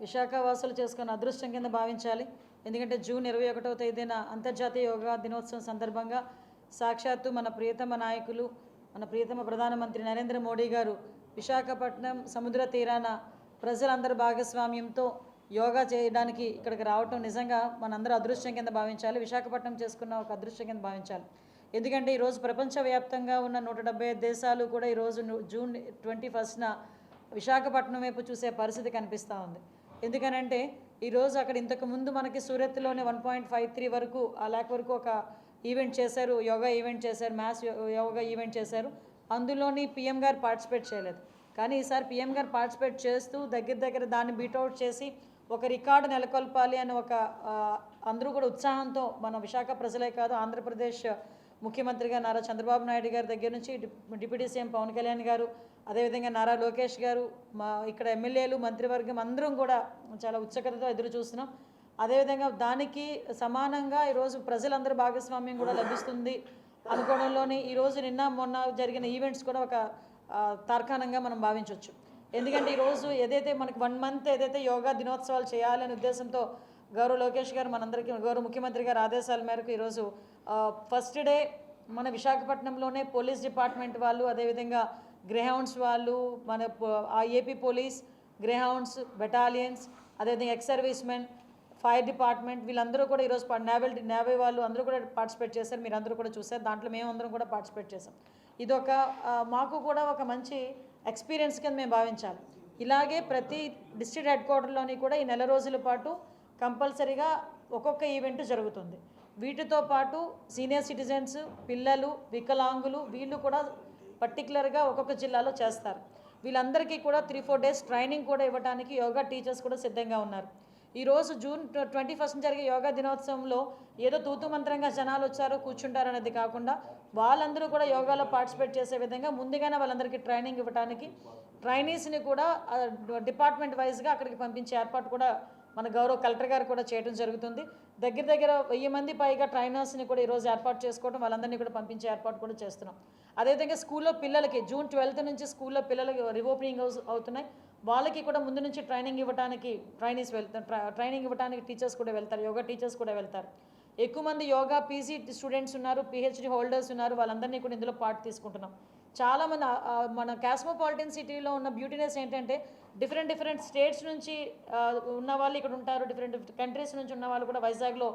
విశాఖ వాసులు చేసుకున్న అదృష్టం కింద భావించాలి. ఎందుకంటే జూన్ ఇరవై ఒకటవ తేదీన అంతర్జాతీయ యోగా దినోత్సవం సందర్భంగా సాక్షాత్తు మన ప్రియతమ నాయకులు మన ప్రియతమ ప్రధానమంత్రి నరేంద్ర మోడీ గారు విశాఖపట్నం సముద్ర తీరాన ప్రజలందరి భాగస్వామ్యంతో యోగా చేయడానికి ఇక్కడికి రావటం నిజంగా మనందరూ అదృష్టం కింద భావించాలి. విశాఖపట్నం చేసుకున్న ఒక అదృష్టం కింద భావించాలి. ఎందుకంటే ఈరోజు ప్రపంచవ్యాప్తంగా ఉన్న నూట డెబ్బై ఐదు దేశాలు కూడా ఈరోజు జూన్ ట్వంటీ ఫస్ట్న విశాఖపట్నం వైపు చూసే పరిస్థితి కనిపిస్తూ ఉంది. ఎందుకనంటే ఈరోజు అక్కడ ఇంతకుముందు మనకి సూరత్లోనే వన్ పాయింట్ ఫైవ్ త్రీ వరకు ఆ ల్యాక్ వరకు ఒక ఈవెంట్ చేశారు యోగా ఈవెంట్ చేశారు మ్యాథ్స్ యోగా ఈవెంట్ చేశారు. అందులోని పిఎం గారు పార్టిసిపేట్ చేయలేదు. కానీ ఈసారి పిఎం గారు పార్టిసిపేట్ చేస్తూ దగ్గర దగ్గర దాన్ని బీటౌట్ చేసి ఒక రికార్డు నెలకొల్పాలి అని ఒక అందరూ కూడా ఉత్సాహంతో మన విశాఖ ప్రజలే కాదు ఆంధ్రప్రదేశ్ ముఖ్యమంత్రిగా నారా చంద్రబాబు నాయుడు గారి దగ్గర నుంచి డిప్యూటీ సీఎం పవన్ కళ్యాణ్ గారు అదేవిధంగా నారా లోకేష్ గారు మా ఇక్కడ ఎమ్మెల్యేలు మంత్రివర్గం అందరం కూడా చాలా ఉత్సుకతతో ఎదురు చూస్తున్నాం. అదేవిధంగా దానికి సమానంగా ఈరోజు ప్రజలందరూ భాగస్వామ్యం కూడా లభిస్తుంది. అనుకోవడంలోని ఈరోజు నిన్న మొన్న జరిగిన ఈవెంట్స్ కూడా ఒక తార్కాణంగా మనం భావించవచ్చు ఎందుకంటే ఈరోజు ఏదైతే మనకి వన్ మంత్ ఏదైతే యోగా దినోత్సవాలు చేయాలనే ఉద్దేశంతో గౌరవ లోకేష్ గారు మనందరికీ గౌరవ ముఖ్యమంత్రి గారి ఆదేశాల మేరకు ఈరోజు ఫస్ట్ డే మన విశాఖపట్నంలోనే పోలీస్ డిపార్ట్మెంట్ వాళ్ళు అదేవిధంగా గ్రేహౌండ్స్ వాళ్ళు మన పో- ఆ ఏపీ పోలీస్ గ్రేహౌండ్స్ బెటాలియన్స్ అదేవిధంగా ex servicemen fire department వీళ్ళందరూ కూడా ఈరోజు నేవల్ నేవీ వాళ్ళు అందరూ కూడా పార్టిసిపేట్ చేశారు. మీరు అందరూ కూడా చూశారు. దాంట్లో మేము కూడా పార్టిసిపేట్ చేసాం ఇదొక మాకు కూడా ఒక మంచి ఎక్స్పీరియన్స్ కింద మేము భావించాలి. ఇలాగే ప్రతి డిస్ట్రిక్ట్ హెడ్ క్వార్టర్లోని కూడా ఈ నెల రోజుల పాటు కంపల్సరీగా ఒక్కొక్క ఈవెంట్ జరుగుతుంది. వీటితో పాటు సీనియర్ సిటిజన్స్ పిల్లలు వికలాంగులు వీళ్ళు కూడా పర్టికులర్గా ఒక్కొక్క జిల్లాలో చేస్తారు. వీళ్ళందరికీ కూడా త్రీ ఫోర్ డేస్ ట్రైనింగ్ కూడా ఇవ్వడానికి యోగా టీచర్స్ కూడా సిద్ధంగా ఉన్నారు. ఈరోజు జూన్ ట్వంటీ ఫస్ట్ జరిగే యోగా దినోత్సవంలో ఏదో తూతు మంత్రంగా జనాలు వచ్చారు కూర్చుంటారు అనేది కాకుండా వాళ్ళందరూ కూడా యోగాలో పార్టిసిపేట్ చేసే విధంగా ముందుగానే వాళ్ళందరికీ ట్రైనింగ్ ఇవ్వడానికి ట్రైనీస్ని కూడా డిపార్ట్మెంట్ వైజ్గా అక్కడికి పంపించే ఏర్పాటు కూడా మన గౌరవ కలెక్టర్ గారు కూడా చేయడం జరుగుతుంది. దగ్గర దగ్గర వెయ్యి మంది పైగా ట్రైనర్స్ని కూడా ఈరోజు ఏర్పాటు చేసుకోవడం వాళ్ళందరినీ కూడా పంపించే ఏర్పాటు కూడా చేస్తున్నాం. అదేవిధంగా స్కూల్లో పిల్లలకి జూన్ ట్వెల్త్ నుంచి స్కూల్లో పిల్లలకి రిఓపెనింగ్ అవుతున్నాయి. వాళ్ళకి కూడా ముందు నుంచి ట్రైనింగ్ ఇవ్వడానికి ట్రైనీస్ వెళ్తారు ట్రైనింగ్ ఇవ్వడానికి టీచర్స్ కూడా వెళ్తారు యోగా టీచర్స్ కూడా వెళ్తారు. ఎక్కువ మంది యోగా పీజీ స్టూడెంట్స్ ఉన్నారు పిహెచ్డి హోల్డర్స్ ఉన్నారు వాళ్ళందరినీ కూడా ఇందులో పార్ట్ తీసుకుంటున్నాం. చాలామంది మన కాస్మోపాలిటన్ సిటీలో ఉన్న బ్యూటీనెస్ ఏంటంటే డిఫరెంట్ డిఫరెంట్ స్టేట్స్ నుంచి ఉన్న వాళ్ళు ఇక్కడ ఉంటారు. డిఫరెంట్ కంట్రీస్ నుంచి ఉన్న వాళ్ళు కూడా వైజాగ్లో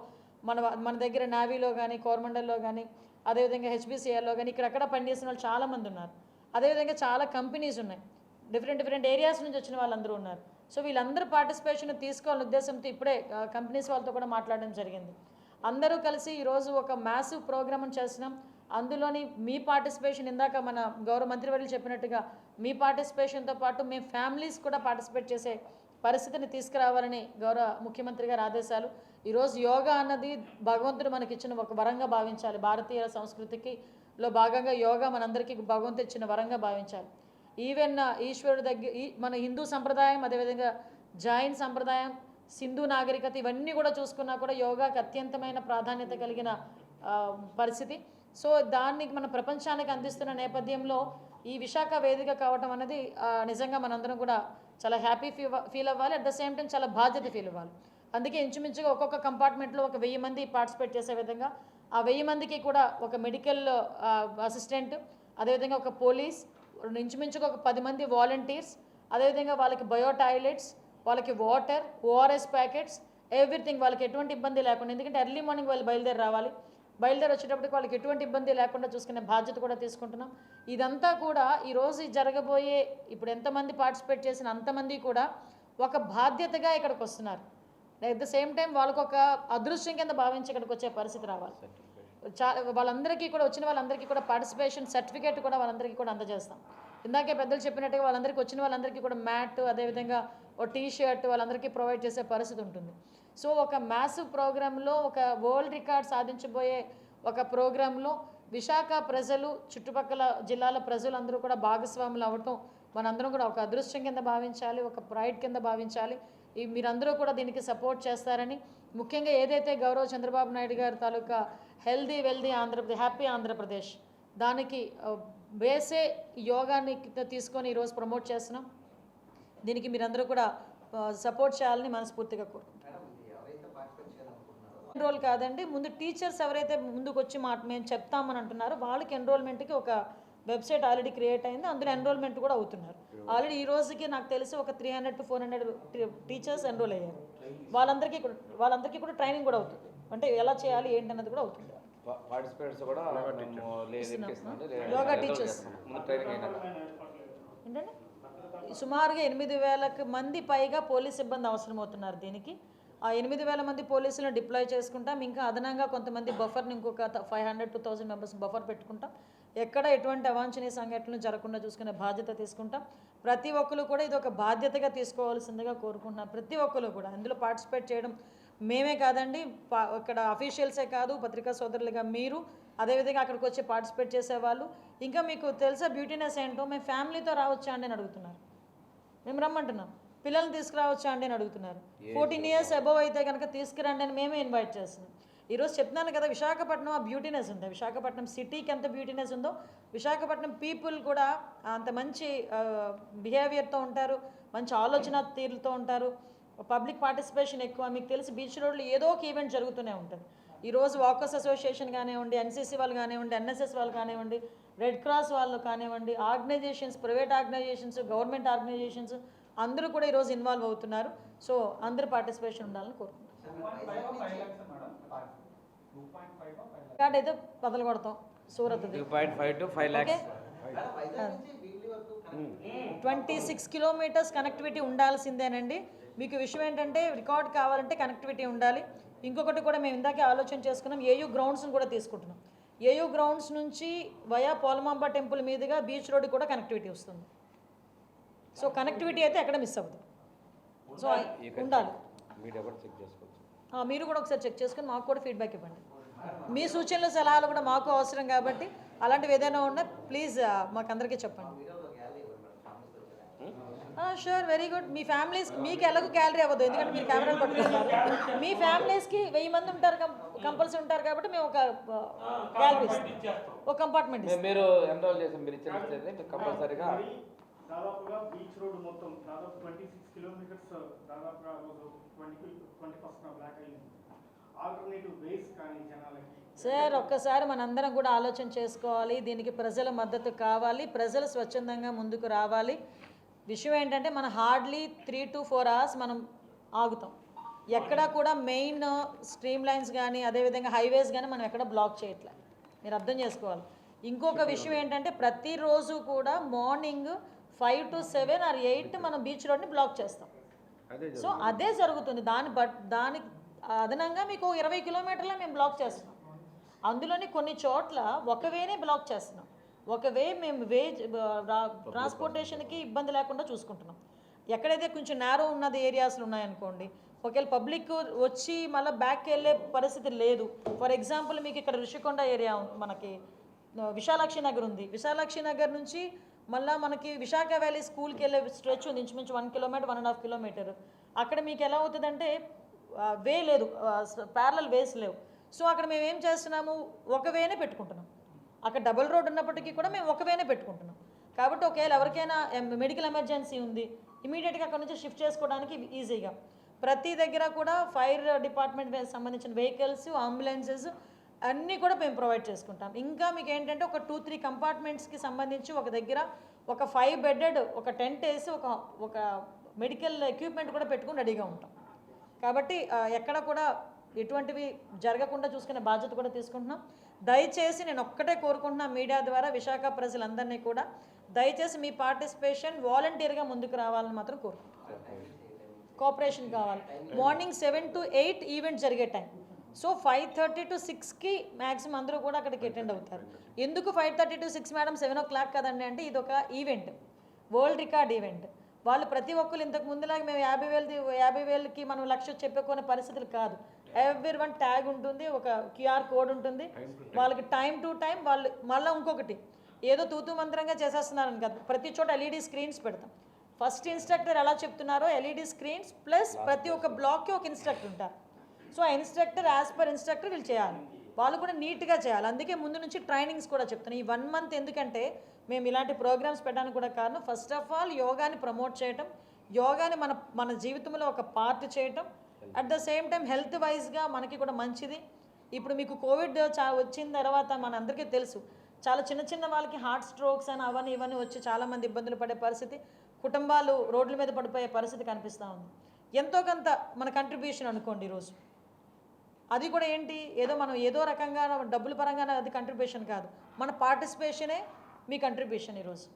మన మన దగ్గర నావీలో కానీ కోరమండల్లో కానీ అదేవిధంగా హెచ్బిసిఆర్లో కానీ ఇక్కడక్కడ పనిచేసిన వాళ్ళు చాలామంది ఉన్నారు. అదేవిధంగా చాలా కంపెనీస్ ఉన్నాయి. డిఫరెంట్ డిఫరెంట్ ఏరియాస్ నుంచి వచ్చిన వాళ్ళందరూ ఉన్నారు. సో వీళ్ళందరూ పార్టిసిపేషన్ తీసుకోవాలనే ఉద్దేశంతో ఇప్పుడే కంపెనీస్ వాళ్ళతో కూడా మాట్లాడడం జరిగింది. అందరూ కలిసి ఈరోజు ఒక మ్యాసివ్ ప్రోగ్రామ్ చేస్తున్నాం అందులోని మీ పార్టిసిపేషన్ ఇందాక మన గౌరవ మంత్రివర్యులు చెప్పినట్టుగా మీ పార్టిసిపేషన్తో పాటు మీ ఫ్యామిలీస్ కూడా పార్టిసిపేట్ చేసే పరిస్థితిని తీసుకురావాలని గౌరవ ముఖ్యమంత్రి గారి ఆదేశాలు. ఈరోజు యోగా అన్నది భగవంతుడు మనకి ఇచ్చిన ఒక వరంగా భావించాలి. భారతీయ సంస్కృతికి లో భాగంగా యోగా మనందరికీ భగవంతుడు ఇచ్చిన వరంగా భావించాలి. ఈవెన్ ఈశ్వరుడు దగ్గర ఈ మన హిందూ సంప్రదాయం అదేవిధంగా జైన్ సంప్రదాయం సింధు నాగరికత ఇవన్నీ కూడా చూసుకున్నా కూడా యోగాకి అత్యంతమైన ప్రాధాన్యత కలిగిన పరిస్థితి. సో దాన్ని మన ప్రపంచానికి అందిస్తున్న నేపథ్యంలో ఈ విశాఖ వేదిక కావటం అనేది నిజంగా మనందరం కూడా చాలా హ్యాపీ ఫీల్ ఫీల్ అవ్వాలి. అట్ ద సేమ్ టైం చాలా బాధ్యత ఫీల్ అవ్వాలి. అందుకే ఇంచుమించుగా ఒక్కొక్క కంపార్ట్మెంట్లో ఒక వెయ్యి మంది పార్టిసిపేట్ చేసే విధంగా ఆ వెయ్యి మందికి కూడా ఒక మెడికల్ అసిస్టెంట్ అదేవిధంగా ఒక పోలీస్ ఇంచుమించుగా ఒక పది మంది వాలంటీర్స్ అదేవిధంగా వాళ్ళకి బయో టాయిలెట్స్ వాళ్ళకి వాటర్ ఓఆర్ఎస్ ప్యాకెట్స్ ఎవ్రీథింగ్ వాళ్ళకి ఎటువంటి ఇబ్బంది లేకుండా ఎందుకంటే ఎర్లీ మార్నింగ్ వాళ్ళు బయలుదేరి రావాలి. బయలుదేరి వచ్చేటప్పటికి వాళ్ళకి ఎటువంటి ఇబ్బంది లేకుండా చూసుకునే బాధ్యత కూడా తీసుకుంటున్నాం. ఇదంతా కూడా ఈరోజు జరగబోయే ఇప్పుడు ఎంతమంది పార్టిసిపేట్ చేసిన అంతమంది కూడా ఒక బాధ్యతగా ఇక్కడికి వస్తున్నారు. అట్ ద సేమ్ టైం వాళ్ళకు ఒక అదృశ్యం కింద భావించి ఇక్కడికి వచ్చే పరిస్థితి రావాలి. వాళ్ళందరికీ కూడా వచ్చిన వాళ్ళందరికీ కూడా పార్టిసిపేషన్ సర్టిఫికేట్ కూడా వాళ్ళందరికీ కూడా అందజేస్తాం. ఇందాకే పెద్దలు చెప్పినట్టుగా వాళ్ళందరికీ వచ్చిన వాళ్ళందరికీ కూడా మ్యాట్ అదేవిధంగా ఓ టీ షర్ట్ వాళ్ళందరికీ ప్రొవైడ్ చేసే పరిస్థితి ఉంటుంది. సో ఒక మ్యాసివ్ ప్రోగ్రాంలో ఒక వరల్డ్ రికార్డ్ సాధించబోయే ఒక ప్రోగ్రాంలో విశాఖ ప్రజలు చుట్టుపక్కల జిల్లాల ప్రజలందరూ కూడా భాగస్వాములు అవ్వటం మనందరం కూడా ఒక అదృష్టం కింద భావించాలి ఒక ప్రైడ్ కింద భావించాలి. ఈ మీరందరూ కూడా దీనికి సపోర్ట్ చేస్తారని ముఖ్యంగా ఏదైతే గౌరవ చంద్రబాబు నాయుడు గారి తాలూకా healthy wealthy Andhra Pradesh happy Andhra Pradesh దానికి బేసే యోగాని తీసుకొని ఈరోజు ప్రమోట్ చేస్తున్నాం. దీనికి మీరందరూ కూడా సపోర్ట్ చేయాలని మనస్ఫూర్తిగా కోరుకుంటున్నాం. ఎన్రోల్ కాదండి ముందు టీచర్స్ ఎవరైతే ముందుకు వచ్చి మాట మేము చెప్తామని అంటున్నారో వాళ్ళకి ఎన్రోల్మెంట్కి ఒక వెబ్సైట్ ఆల్రెడీ క్రియేట్ అయింది. అందులో ఎన్రోల్మెంట్ కూడా అవుతున్నారు. ఆల్రెడీ ఈ రోజుకి నాకు తెలిసి ఒక three hundred to four hundred teachers enrol అయ్యారు. వాళ్ళందరికీ కూడా వాళ్ళందరికీ కూడా ట్రైనింగ్ కూడా అవుతుంది. అంటే ఎలా చేయాలి ఏంటి అన్నది కూడా అవుతుంది. పార్టిసిపేట్స్ కూడా యోగా టీచర్స్. ఏంటంటే సుమారుగా ఎనిమిది వేలకు మంది పైగా పోలీస్ సిబ్బంది అవసరమవుతున్నారు దీనికి. ఆ ఎనిమిది వేల మంది పోలీసులను డిప్లాయ్ చేసుకుంటాం. ఇంకా అదనంగా కొంతమంది బఫర్ని ఇంకొక five hundred to thousand members buffer పెట్టుకుంటాం. ఎక్కడ ఎటువంటి అవాంఛనీయ సంఘటనలు జరగకుండా చూసుకునే బాధ్యత తీసుకుంటాం. ప్రతి ఒక్కరు కూడా ఇది ఒక బాధ్యతగా తీసుకోవాల్సిందిగా కోరుకుంటున్నాం. ప్రతి ఒక్కరు కూడా అందులో పార్టిసిపేట్ చేయడం మేమే కాదండి ఇక్కడ అఫీషియల్సే కాదు పత్రికా సోదరులుగా మీరు అదేవిధంగా అక్కడికి వచ్చి పార్టిసిపేట్ చేసేవాళ్ళు. ఇంకా మీకు తెలుసా బ్యూటీనెస్ ఏంటో? మేము ఫ్యామిలీతో రావచ్చా అండి అని అడుగుతున్నారు. మేము రమ్మంటున్నాం. పిల్లల్ని తీసుకురావచ్చా అండి అని అడుగుతున్నారు. ఫోర్టీన్ ఇయర్స్ అబవ్ అయితే కనుక తీసుకురండి అని మేమే ఇన్వైట్ చేస్తున్నాం. ఈరోజు చెప్తున్నాను కదా విశాఖపట్నం ఆ బ్యూటీనెస్ ఉంది? విశాఖపట్నం సిటీకి ఎంత బ్యూటీనెస్ ఉందో విశాఖపట్నం పీపుల్ కూడా అంత మంచి బిహేవియర్తో ఉంటారు మంచి ఆలోచన తీరుతో ఉంటారు. పబ్లిక్ పార్టిసిపేషన్ ఎక్కువ. మీకు తెలిసి బీచ్ రోడ్లో ఏదో ఒక ఈవెంట్ జరుగుతూనే ఉంటుంది. ఈరోజు వాకర్స్ అసోసియేషన్ కానివ్వండి ఎన్సీసీ వాళ్ళు కానివ్వండి ఎన్ఎస్ఎస్ వాళ్ళు కానివ్వండి రెడ్ క్రాస్ వాళ్ళు కానివ్వండి organisations private organisations government organisations అందరూ కూడా ఈరోజు ఇన్వాల్వ్ అవుతున్నారు. సో అందరూ పార్టిసిపేషన్ ఉండాలని కోరుకుంటున్నాను కార్డ్ అయితే బదలు కొడతాం Surat two point five to five lakhs twenty six kilometres connectivity ఉండాల్సిందేనండి. మీకు విషయం ఏంటంటే రికార్డ్ కావాలంటే కనెక్టివిటీ ఉండాలి. ఇంకొకటి కూడా మేము ఇందాకే ఆలోచన చేసుకున్నాం ఏయూ గ్రౌండ్స్ని కూడా తీసుకుంటున్నాం. ఏయూ గ్రౌండ్స్ నుంచి వయా పోలమాంబ టెంపుల్ మీదుగా బీచ్ రోడ్ కూడా కనెక్టివిటీ వస్తుంది. సో కనెక్టివిటీ అయితే ఎక్కడ మిస్ అవ్వదు. సో ఉండాలి. మీరు కూడా ఒకసారి చెక్ చేసుకొని మాకు కూడా ఫీడ్బ్యాక్ ఇవ్వండి. మీ సూచనలు సలహాలు కూడా మాకు అవసరం కాబట్టి అలాంటివి ఏదైనా ఉన్నా ప్లీజ్ మాకు అందరికీ చెప్పండి. షూర్ వెరీ గుడ్ మీ ఫ్యామిలీస్ మీకు ఎలాగో గ్యాలరీ అవ్వదు. ఎందుకంటే మీరు కెమెరాలు పట్టుకుంటారు. మీ ఫ్యామిలీస్కి వెయ్యి మంది ఉంటారు కంపల్సరీ ఉంటారు కాబట్టి మేము ఒక గ్యాలరీ ఒక కంపార్ట్మెంట్ మీరు ఎన్రోల్ చేసి మీరు ఇచ్చిన కంపల్సరీగా దాదాపుగా బీచ్ రోడ్ మొత్తం దాదాపు ట్వంటీ సిక్స్ కిలోమీటర్స్ దాదాపుగా రోజు ట్వంటీ ట్వంటీ పర్సెంట్ బ్లాక్ అయింది ఆల్టర్నేటివ్ వేస్ కానీ జనాలకి సార్ ఒక్కసారి మనందరం కూడా ఆలోచన చేసుకోవాలి. దీనికి ప్రజల మద్దతు కావాలి. ప్రజలు స్వచ్ఛందంగా ముందుకు రావాలి. విషయం ఏంటంటే మన hardly three to four hours మనం ఆగుతాం. ఎక్కడా కూడా మెయిన్ స్ట్రీమ్ లైన్స్ కానీ అదేవిధంగా హైవేస్ కానీ మనం ఎక్కడ బ్లాక్ చేయట్లే. మీరు అర్థం చేసుకోవాలి. ఇంకొక విషయం ఏంటంటే ప్రతిరోజు కూడా morning five to seven or eight మనం బీచ్ రోడ్ని బ్లాక్ చేస్తాం. సో అదే జరుగుతుంది. దాని బట్ దానికి అదనంగా మీకు ఇరవై కిలోమీటర్ల మేము బ్లాక్ చేస్తున్నాం. అందులోని కొన్ని చోట్ల ఒక వేనే బ్లాక్ చేస్తున్నాం. ఒక వే మేము వే ట్రాన్స్పోర్టేషన్కి ఇబ్బంది లేకుండా చూసుకుంటున్నాం. ఎక్కడైతే కొంచెం నేరో ఉన్నది ఏరియాస్లు ఉన్నాయనుకోండి ఒకవేళ పబ్లిక్ వచ్చి మళ్ళీ బ్యాక్కి వెళ్ళే పరిస్థితి లేదు. ఫర్ ఎగ్జాంపుల్ మీకు ఇక్కడ ఋషికొండ ఏరియా మనకి విశాలాక్షి నగర్ ఉంది. విశాలాక్షి నగర్ నుంచి మళ్ళీ మనకి విశాఖ వ్యాలీ స్కూల్కి వెళ్ళే స్ట్రెచ్ ఉంది. ఇంచుమించు one kilometre one and half kilometre అక్కడ మీకు ఎలా అవుతుందంటే వే లేదు. ప్యారలల్ వేస్ లేవు. సో అక్కడ మేము ఏం చేస్తున్నాము? ఒక వేనే పెట్టుకుంటున్నాం. అక్కడ డబుల్ రోడ్ ఉన్నప్పటికీ కూడా మేము ఒక వేనే పెట్టుకుంటున్నాం. కాబట్టి ఒకవేళ ఎవరికైనా మెడికల్ ఎమర్జెన్సీ ఉంది ఇమీడియట్గా అక్కడ నుంచి షిఫ్ట్ చేసుకోవడానికి ఈజీగా. ప్రతి దగ్గర కూడా ఫైర్ డిపార్ట్మెంట్ సంబంధించిన వెహికల్స్ అంబులెన్సెస్ అన్నీ కూడా మేము ప్రొవైడ్ చేసుకుంటాం. ఇంకా మీకు ఏంటంటే ఒక టూ త్రీ కంపార్ట్మెంట్స్కి సంబంధించి ఒక దగ్గర ఒక ఫైవ్ బెడ్డెడ్ ఒక టెంట్ వేసి ఒక ఒక మెడికల్ ఎక్విప్మెంట్ కూడా పెట్టుకుని రెడీగా ఉంటాం. కాబట్టి ఎక్కడ కూడా ఎటువంటివి జరగకుండా చూసుకునే బాధ్యత కూడా తీసుకుంటున్నాం. దయచేసి నేను ఒక్కటే కోరుకుంటున్నా మీడియా ద్వారా విశాఖ ప్రజలందరినీ కూడా దయచేసి మీ పార్టిసిపేషన్ వాలంటీర్గా ముందుకు రావాలని మాత్రం కోరుకుంటున్నాను. కోఆపరేషన్ కావాలి. Morning seven to eight event జరిగే time. So five thirty to సిక్స్కి మ్యాక్సిమం అందరూ కూడా అక్కడికి అటెండ్ అవుతారు. ఎందుకు five thirty to six madam seven o'clock కదండి అంటే ఇది ఒక ఈవెంట్ వరల్డ్ రికార్డ్ ఈవెంట్. వాళ్ళు ప్రతి ఒక్కరు ఇంతకు ముందులాగా మేము యాభై వేలది యాభై వేలకి మనం లక్ష చెప్పుకునే పరిస్థితులు కాదు. ఎవ్రీ వన్ ట్యాగ్ ఉంటుంది ఒక క్యూఆర్ కోడ్ ఉంటుంది. వాళ్ళకి టైం టు టైం వాళ్ళు మళ్ళీ ఇంకొకటి ఏదో తూతూ మంత్రంగా చేసేస్తున్నారని కాదు. ప్రతి చోట ఎల్ఈడి స్క్రీన్స్ పెడతాం. ఫస్ట్ ఇన్స్ట్రక్టర్ ఎలా చెప్తున్నారో ఎల్ఈడి స్క్రీన్స్ ప్లస్ ప్రతి ఒక్క బ్లాక్కి ఒక ఇన్స్ట్రక్టర్ ఉంటారు. సో ఆ ఇన్స్ట్రక్టర్ యాజ్ పర్ ఇన్స్ట్రక్టర్ వీళ్ళు చేయాలి. వాళ్ళు కూడా నీట్గా చేయాలి. అందుకే ముందు నుంచి ట్రైనింగ్స్ కూడా చెప్తున్నాను ఈ వన్ మంత్ ఎందుకంటే మేము ఇలాంటి ప్రోగ్రామ్స్ పెట్టడానికి కూడా కారణం ఫస్ట్ ఆఫ్ ఆల్ యోగాని ప్రమోట్ చేయటం యోగాని మన మన జీవితంలో ఒక పార్ట్ చేయటం. At the same time health వైజ్గా మనకి కూడా మంచిది. ఇప్పుడు మీకు కోవిడ్ చా వచ్చిన తర్వాత మనందరికీ తెలుసు. చాలా చిన్న చిన్న వాళ్ళకి హార్ట్ స్ట్రోక్స్ అని అవన్నీ ఇవన్నీ వచ్చి చాలామంది ఇబ్బందులు పడే పరిస్థితి. కుటుంబాలు రోడ్ల మీద పడిపోయే పరిస్థితి కనిపిస్తూ ఉంది. ఎంతో కొంత మన కంట్రిబ్యూషన్ అనుకోండి ఈరోజు. అది కూడా ఏంటి? ఏదో మనం ఏదో రకంగా డబ్బుల పరంగా అది కంట్రిబ్యూషన్ కాదు. మన పార్టిసిపేషనే మీ కంట్రిబ్యూషన్ ఈరోజు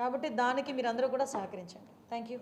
కాబట్టి దానికి మీరందరూ కూడా సహకరించండి. Thank you